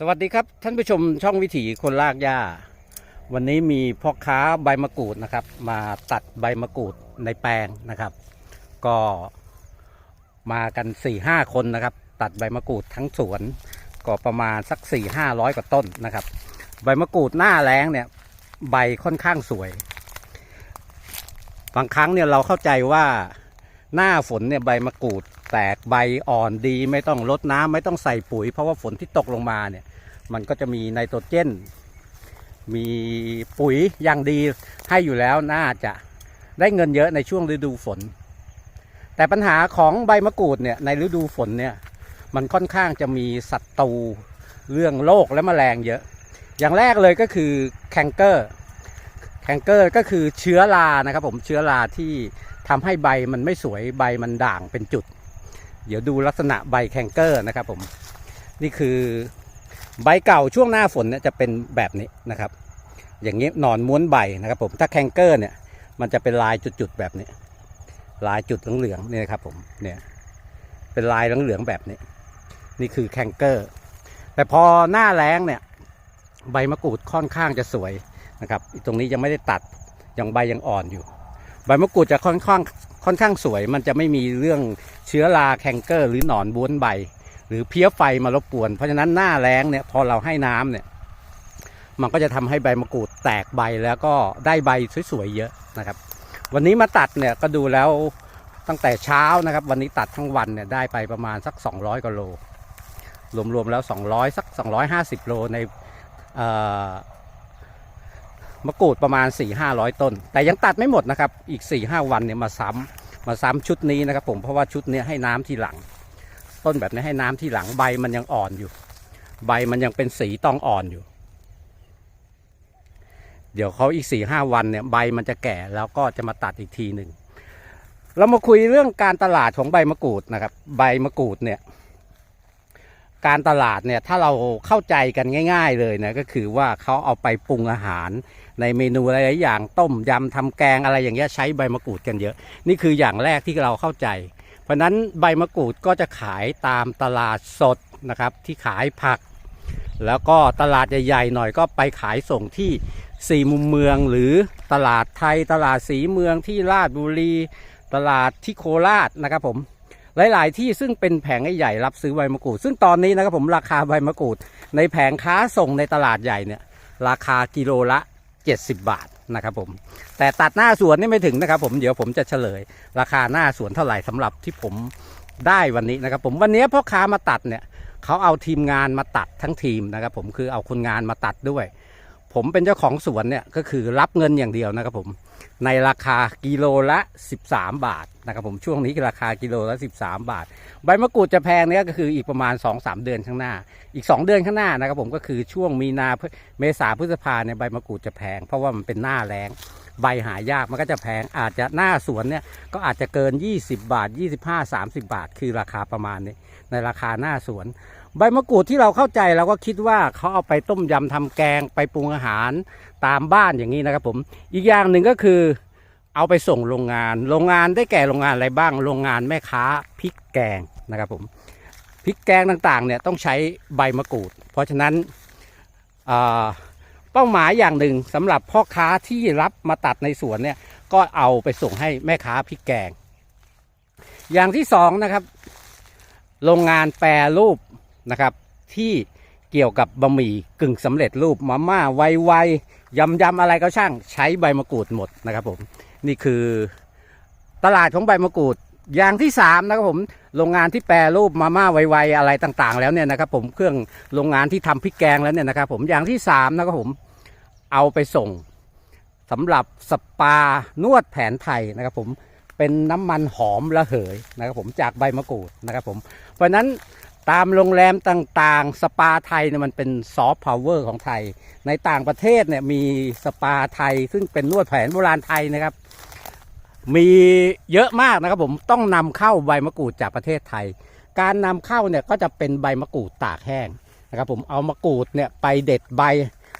สวัสดีครับ ท่านผู้ชมช่องวิถีคนลากหญ้า วันนี้มีพ่อค้าใบมะกรูดนะครับ มาตัดใบมะกรูดในแปลงนะครับ ก็มากัน4ี่ห้าคนนะครับ ตัดใบมะกรูดทั้งสวนก็ประมาณสัก4ี่ห้าร้อยกว่าต้นนะครับ ใบมะกรูดหน้าแรงเนี่ยใบค่อนข้างสวย บางครั้งเนี่ยเราเข้าใจว่าหน้าฝนเนี่ยใบมะกรูด แตกใบอ่อนดี ไม่ต้องรดน้ำไม่ต้องใส่ปุ๋ย เพราะว่าฝนที่ตกลงมาเนี่ย มันก็จะมีไนโตรเจน มีปุ๋ยอย่างดีให้อยู่แล้วน่าจะได้เงินเยอะในช่วงฤดูฝน แต่ปัญหาของใบมะกรูดเนี่ยในฤดูฝนเนี่ยมันค่อนข้างจะมีศัตรูเรื่องโรคและแมลงเยอะ อย่างแรกเลยก็คือแคนเกอร์แคนเกอร์ก็คือเชื้อรานะครับผมเชื้อราที่ทำให้ใบมันไม่สวยใบมันด่างเป็นจุด เดี๋ยวดูลักษณะใบแคนเกอร์นะครับผมนี่คือใบเก่าช่วงหน้าฝนเนี่ยจะเป็นแบบนี้นะครับ อย่างนี้หนอนม้วนใบนะครับผมถ้าแคนเกอร์เนี่ยมันจะเป็นลายจุดๆแบบนี้ ลายจุดเหลืองๆนี่นะครับผมเนี่ยเป็นลายเหลืองๆแบบนี้ นี่คือแคนเกอร์ แต่พอหน้าแล้งเนี่ยใบมะกรูดค่อนข้างจะสวยนะครับตรงนี้ยังไม่ได้ตัดยังใบยังอ่อนอยู่ ใบมะกรูดจะค่อนข้าง ค่อนข้างสวยมันจะไม่มีเรื่องเชื้อราแคนเกอร์ หรือหนอนบ้วนใบ หรือเพี้ยไฟมารบกวน เพราะฉะนั้นหน้าแล้งเนี่ยพอเราให้น้ำเนี่ยมันก็จะทำให้ใบมะกรูดแตกใบแล้วก็ได้ใบสวยๆเยอะนะครับ วันนี้มาตัดเนี่ยก็ดูแล้วตั้งแต่เช้านะครับ วันนี้ตัดทั้งวันเนี่ยได้ไปประมาณสัก 200กว่าโลรวมๆแล้ว 200 สัก 250 โลใน มะกรูดประมาณ 4-500 ต้น แต่ยังตัดไม่หมดนะครับ อีก 4-5 วันเนี่ยมาซ้ำมาซ้ำชุดนี้นะครับ ผมเพราะว่าชุดนี้ให้น้ำทีหลัง ต้นแบบนี้ให้น้ำทีหลังใบมันยังอ่อนอยู่ ใบมันยังเป็นสีตองอ่อนอยู่ เดี๋ยวเขาอีกสี่ห้าวันเนี่ยใบมันจะแก่แล้วก็จะมาตัดอีกทีหนึ่งเรามาคุยเรื่องการตลาดของใบมะกรูดนะครับ ใบมะกรูดเนี่ย การตลาดเนี่ยถ้าเราเข้าใจกันง่าย ๆเลยนะก็คือว่าเขาเอาไปปรุงอาหาร ในเมนูอะไรหลายอย่างต้มยำทำแกงอะไรอย่างเงี้ยใช้ใบมะกรูดกันเยอะ นี่คืออย่างแรกที่เราเข้าใจ เพราะฉะนั้นใบมะกรูดก็จะขายตามตลาดสดนะครับที่ขายผัก แล้วก็ตลาดใหญ่ๆหน่อยก็ไปขายส่งที่สี่มุมเมืองหรือตลาดไทยตลาดสีเมืองที่ราชบุรี ตลาดที่โคราชนะครับผม หลาย ๆ ที่ซึ่งเป็นแผงใหญ่ๆรับซื้อใบมะกรูด ซึ่งตอนนี้นะครับผมราคาใบมะกรูด ในแผงค้าส่งในตลาดใหญ่เนี่ยราคากิโลละ 70 บาทนะครับผมแต่ตัดหน้าสวนนี่ไม่ถึงนะครับผมเดี๋ยวผมจะเฉลย ราคาหน้าสวนเท่าไหร่สำหรับที่ผมได้วันนี้นะครับผมวันนี้พ่อค้ามาตัดเนี่ยเขาเอาทีมงานมาตัดทั้งทีมนะครับผมคือเอาคนงานมาตัดด้วย ผมเป็นเจ้าของสวนเนี่ยก็คือรับเงินอย่างเดียวนะครับผมในราคากิโลละ 13 บาทนะครับผมช่วงนี้ราคากิโลละ 13 บาท ใบมะกรูดจะแพงเนี่ยก็คืออีกประมาณ 2-3 เดือนข้างหน้า อีก 2 เดือนข้างหน้านะครับผมก็คือช่วงมีนาเมษาพฤษภาเนี่ยใบมะกรูดจะแพง เพราะว่ามันเป็นหน้าแรงใบหายากมันก็จะแพงอาจจะหน้าสวนเนี่ยก็อาจจะเกิน 20 บาท 25 30 บาท คือราคาประมาณนี้ในราคาหน้าสวน ใบมะกรูดที่เราเข้าใจเราก็คิดว่าเขาเอาไปต้มยำทำแกงไปปรุงอาหารตามบ้านอย่างนี้นะครับผมอีกอย่างหนึ่งก็คือเอาไปส่งโรงงาน โรงงานได้แก่โรงงานอะไรบ้าง โรงงานแม่ค้าพริกแกงนะครับผมพริกแกงต่างๆเนี่ยต้องใช้ใบมะกรูด เพราะฉะนั้นเป้าหมายอย่างหนึ่งสำหรับพ่อค้าที่รับมาตัดในสวนเนี่ยก็เอาไปส่งให้แม่ค้าพริกแกง อย่างที่สองนะครับ โรงงานแปรรูป นะครับ ที่เกี่ยวกับบะหมี่กึ่งสำเร็จรูปมาม่าไวๆยำยำอะไรก็ช่างใช้ใบมะกรูดหมดนะครับผมนี่คือตลาดของใบมะกรูดอย่างที่สามนะครับผมโรงงานที่แปรรูปมาม่าไวๆอะไรต่างๆ แล้วเนี่ยนะครับผมเครื่องโรงงานที่ทำพริกแกงแล้วเนี่ยนะครับผมอย่างที่สามนะครับผมเอาไปส่งสำหรับสปานวดแผนไทยนะครับผมเป็นน้ำมันหอมระเหยนะครับผมจากใบมะกรูดนะครับผมเพราะฉะนั้น ตามโรงแรมต่างๆ สปาไทยเนี่ยมันเป็นซอฟต์พาวเวอร์ของไทย ในต่างประเทศเนี่ยมีสปาไทย ซึ่งเป็นนวดแผนโบราณไทยนะครับ มีเยอะมากนะครับผมต้องนำเข้าใบมะกรูดจากประเทศไทย การนำเข้าเนี่ยก็จะเป็นใบมะกรูดตากแห้งนะครับผมเอามะกรูดเนี่ยไปเด็ดใบ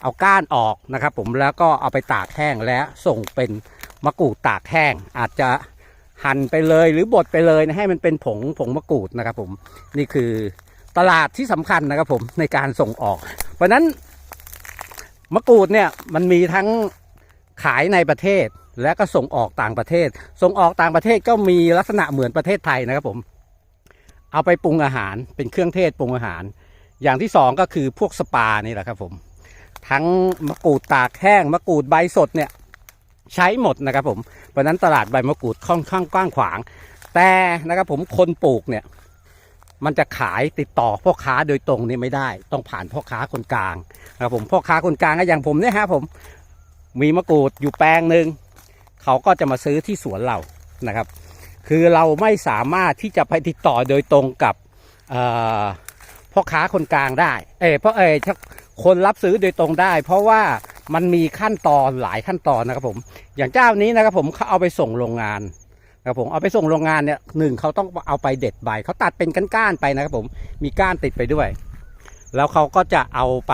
เอาก้านออกนะครับผมแล้วก็เอาไปตากแห้งและส่งเป็นมะกรูดตากแห้งอาจจะ หั่นไปเลยหรือบดไปเลยนะให้มันเป็นผงผงมะกรูดนะครับผมนี่คือตลาดที่สำคัญนะครับผมในการส่งออก เพราะฉะนั้นมะกรูดเนี่ยมันมีทั้งขายในประเทศและก็ส่งออกต่างประเทศ ส่งออกต่างประเทศก็มีลักษณะเหมือนประเทศไทยนะครับผม เอาไปปรุงอาหารเป็นเครื่องเทศปรุงอาหาร อย่างที่สองก็คือพวกสปานี่แหละครับผม ทั้งมะกรูดตากแห้งมะกรูดใบสดเนี่ย ใช้หมดนะครับผมเพราะนั้นตลาดใบมะกรูดค่อนข้างกว้างขวาง แต่นะครับผมคนปลูกเนี่ย มันจะขายติดต่อพ่อค้าโดยตรงนี่ไม่ได้ ต้องผ่านพ่อค้าคนกลางนะครับผมพ่อค้าคนกลางก็อย่างผมเนี่ยฮะผมมีมะกรูดอยู่แปลงหนึ่งเขาก็จะมาซื้อที่สวนเรานะครับ คือเราไม่สามารถที่จะไปติดต่อโดยตรงกับพ่อค้าคนกลางได้ เออเพราะเออ คนรับซื้อโดยตรงได้ เพราะว่ามันมีขั้นตอนหลายขั้นตอนนะครับผม อย่างเจ้านี้นะครับผมเขาเอาไปส่งโรงงานนะครับผมเอาไปส่งโรงงานเนี่ยหนึ่งเขาต้องเอาไปเด็ดใบเขาตัดเป็นก้านๆไปนะครับผมมีก้านติดไปด้วย แล้วเขาก็จะเอาไป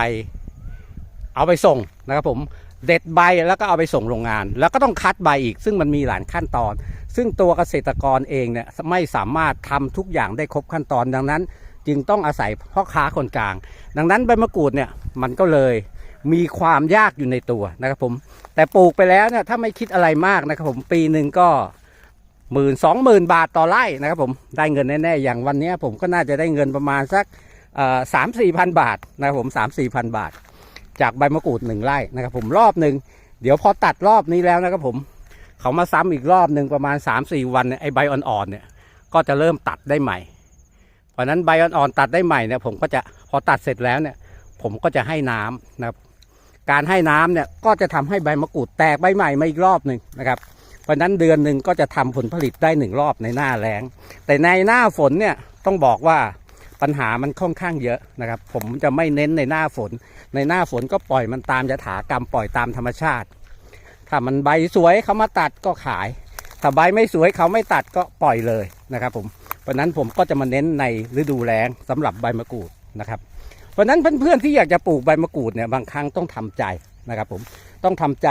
เอาไปส่งนะครับผมเด็ดใบแล้วก็เอาไปส่งโรงงาน แล้วก็ต้องคัดใบอีก ซึ่งมันมีหลายขั้นตอน ซึ่งตัวเกษตรกรเองเนี่ยไม่สามารถทำทุกอย่างได้ครบขั้นตอนดังนั้น จึงต้องอาศัยพ่อค้าคนกลาง ดังนั้นใบมะกรูดเนี่ยมันก็เลยมีความยากอยู่ในตัวนะครับผม แต่ปลูกไปแล้วเนี่ยถ้าไม่คิดอะไรมากนะครับผมปีหนึ่งก็หมื่นสองหมื่นบาทต่อไร่นะครับผมได้เงินแน่ๆอย่างวันนี้ผมก็น่าจะได้เงินประมาณสักสามสี่พันบาทนะครับผมสามสี่พันบาท จากใบมะกรูดหนึ่งไร่นะครับผมรอบหนึ่งเดี๋ยวพอตัดรอบนี้แล้วนะครับผมเขามาซ้ำอีกรอบหนึ่งประมาณ3าสี่วันไอใบอ่อนๆเนี่ยก็จะเริ่มตัดได้ใหม่ เพราะนั้นใบอ่อนๆตัดได้ใหม่เนี่ยผมก็จะพอตัดเสร็จแล้วเนี่ย ผมก็จะให้น้ำนะครับ การให้น้ำเนี่ยก็จะทำให้ใบมะกรูดแตกใบใหม่มาอีกรอบหนึ่งนะครับ เพราะนั้นเดือนหนึ่งก็จะทำผลผลิตได้หนึ่งรอบในหน้าแล้ง แต่ในหน้าฝนเนี่ยต้องบอกว่าปัญหามันค่อนข้างเยอะนะครับ ผมจะไม่เน้นในหน้าฝน ในหน้าฝนก็ปล่อยมันตามยถากรรมปล่อยตามธรรมชาติ ถ้ามันใบสวยเขามาตัดก็ขาย ถ้าใบไม่สวยเขาไม่ตัดก็ปล่อยเลยนะครับผม เพราะนั้นผมก็จะมาเน้นในฤดูแล้งสำหรับใบมะกรูดนะครับ เพราะนั้นเพื่อนๆที่อยากจะปลูกใบมะกรูดเนี่ยบางครั้งต้องทำใจนะครับผมต้องทำใจ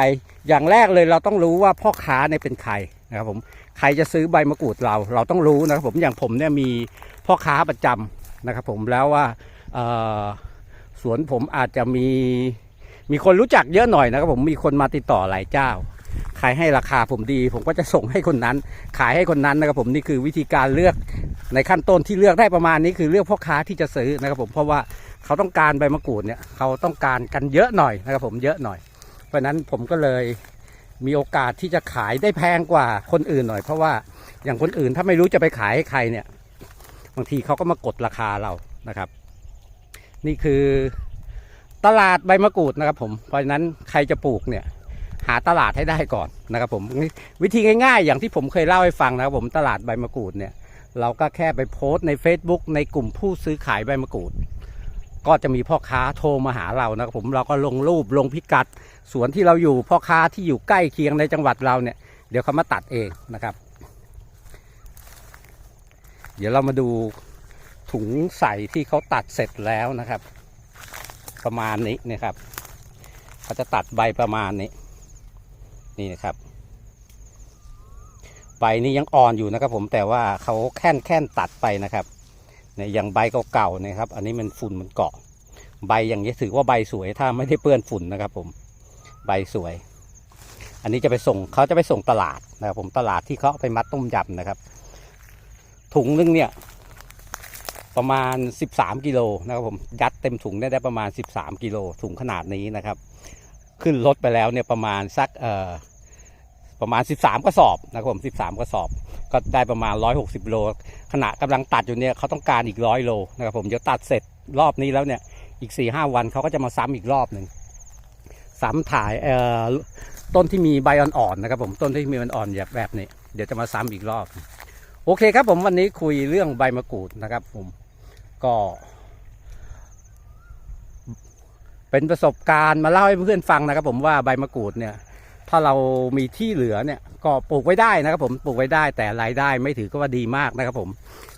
อย่างแรกเลยเราต้องรู้ว่าพ่อค้าเนี่ยเป็นใครนะครับผมใครจะซื้อใบมะกรูดเรา เราต้องรู้นะครับผมอย่างผมเนี่ยมีพ่อค้าประจำนะครับผมแล้วว่าสวนผมอาจจะมีมีคนรู้จักเยอะหน่อยนะครับผมมีคนมาติดต่อหลายเจ้า ใครให้ราคาผมดี ผมก็จะส่งให้คนนั้น ขายให้คนนั้นนะครับผมนี่คือวิธีการเลือกในขั้นต้นที่เลือกได้ประมาณนี้คือเลือกพ่อค้าที่จะซื้อนะครับผมเพราะว่าเขาต้องการใบมะกรูดเนี่ยเขาต้องการกันเยอะหน่อยนะครับผมเยอะหน่อย เพราะฉะนั้นผมก็เลยมีโอกาสที่จะขายได้แพงกว่าคนอื่นหน่อย เพราะว่าอย่างคนอื่นถ้าไม่รู้จะไปขายให้ใครเนี่ย บางทีเขาก็มากดราคาเรานะครับ นี่คือตลาดใบมะกรูดนะครับผมเพราะฉะนั้นใครจะปลูกเนี่ย หาตลาดให้ได้ก่อนนะครับผมวิธีง่ายๆ อย่างที่ผมเคยเล่าให้ฟังนะครับผมตลาดใบมะกรูดเนี่ยเราก็แค่ไปโพสต์ใน Facebook ในกลุ่มผู้ซื้อขายใบมะกรูด ก็จะมีพ่อค้าโทรมาหาเรานะครับผมเราก็ลงรูปลงพิกัด สวนที่เราอยู่พ่อค้าที่อยู่ใกล้เคียงในจังหวัดเราเนี่ยเดี๋ยวเขามาตัดเองนะครับ เดี๋ยวเรามาดูถุงใส่ที่เขาตัดเสร็จแล้วนะครับ ประมาณนี้นะครับเขาจะตัดใบประมาณนี้ นี่นะครับ ใบนี้ยังอ่อนอยู่นะครับ ผมแต่ว่าเขาแค่นแค่นตัดไปนะครับเนี่ยอย่างใบเก่าๆนะครับ อันนี้มันฝุ่นมันเกาะ ใบอย่างนี้ถือว่าใบสวยถ้าไม่ได้เปื้อนฝุ่นนะครับ ผมใบสวย อันนี้จะไปส่งเขาจะไปส่งตลาดนะครับ ผมตลาดที่เขาเอาไปมัดต้มยำนะครับ ถุงนึงเนี่ยประมาณ 13 กิโลนะครับผมยัดเต็มถุงได้ได้ประมาณ 13 กิโลถุงขนาดนี้นะครับ ขึ้นรถไปแล้วเนี่ยประมาณสักประมาณ 13 กระสอบนะครับผม 13 กระสอบ ก็ได้ประมาณ 160 โล ขณะกำลังตัดอยู่เนี่ยเขาต้องการอีกร้อยโลนะครับผมเดี๋ยวตัดเสร็จรอบนี้แล้วเนี่ยอีก4ีหวันเขาก็จะมาซ้ำอีกรอบหนึ่งซ้ำถ่ายต้นที่มีใบอ่อนๆนะครับผมต้นที่มีมันอ่อนแบบแบบนี้เดี๋ยวจะมาซ้ำอีกรอบ โอเคครับผมวันนี้คุยเรื่องใบมะกรูดนะครับผมก็ เป็นประสบการณ์มาเล่าให้เพื่อนฟังนะครับ ผมว่าใบมะกรูดเนี่ย ถ้าเรามีที่เหลือเนี่ยก็ปลูกไว้ได้นะครับผมปลูกไว้ได้แต่รายได้ไม่ถือก็ว่าดีมากนะครับผม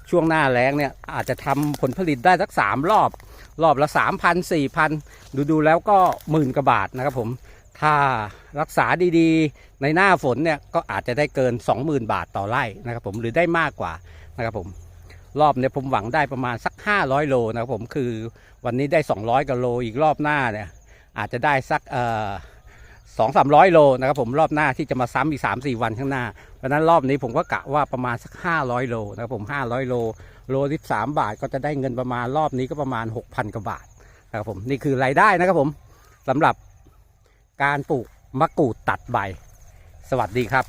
ช่วงหน้าแล้งเนี่ยอาจจะทำผลผลิตได้สักสามรอบ รอบละสามพันสี่พันดูดูๆแล้วก็หมื่นกว่าบาทนะครับผมถ้ารักษาดีๆ ในหน้าฝนเนี่ยก็อาจจะได้เกิน 20,000 บาทต่อไร่นะครับผมหรือได้มากกว่านะครับผม รอบเนี่ยผมหวังได้ประมาณสัก 500 โลนะครับผมคือวันนี้ได้ 200กิโลอีกรอบหน้าเนี่ยอาจจะได้สักเอ่อสองสามร้อยโลนะครับผมรอบหน้าที่จะมาซ้ำอีกสามสี่วันข้างหน้าเพราะนั้นรอบนี้ผมก็กะว่าประมาณสัก500โลนะครับผม500โลโลที่สามบาทก็จะได้เงินประมาณรอบนี้ก็ประมาณ6,000กว่าบาทนะครับผมนี่คือรายได้นะครับผมสำหรับการปลูกมะกรูดตัดใบ สวัสดีครับ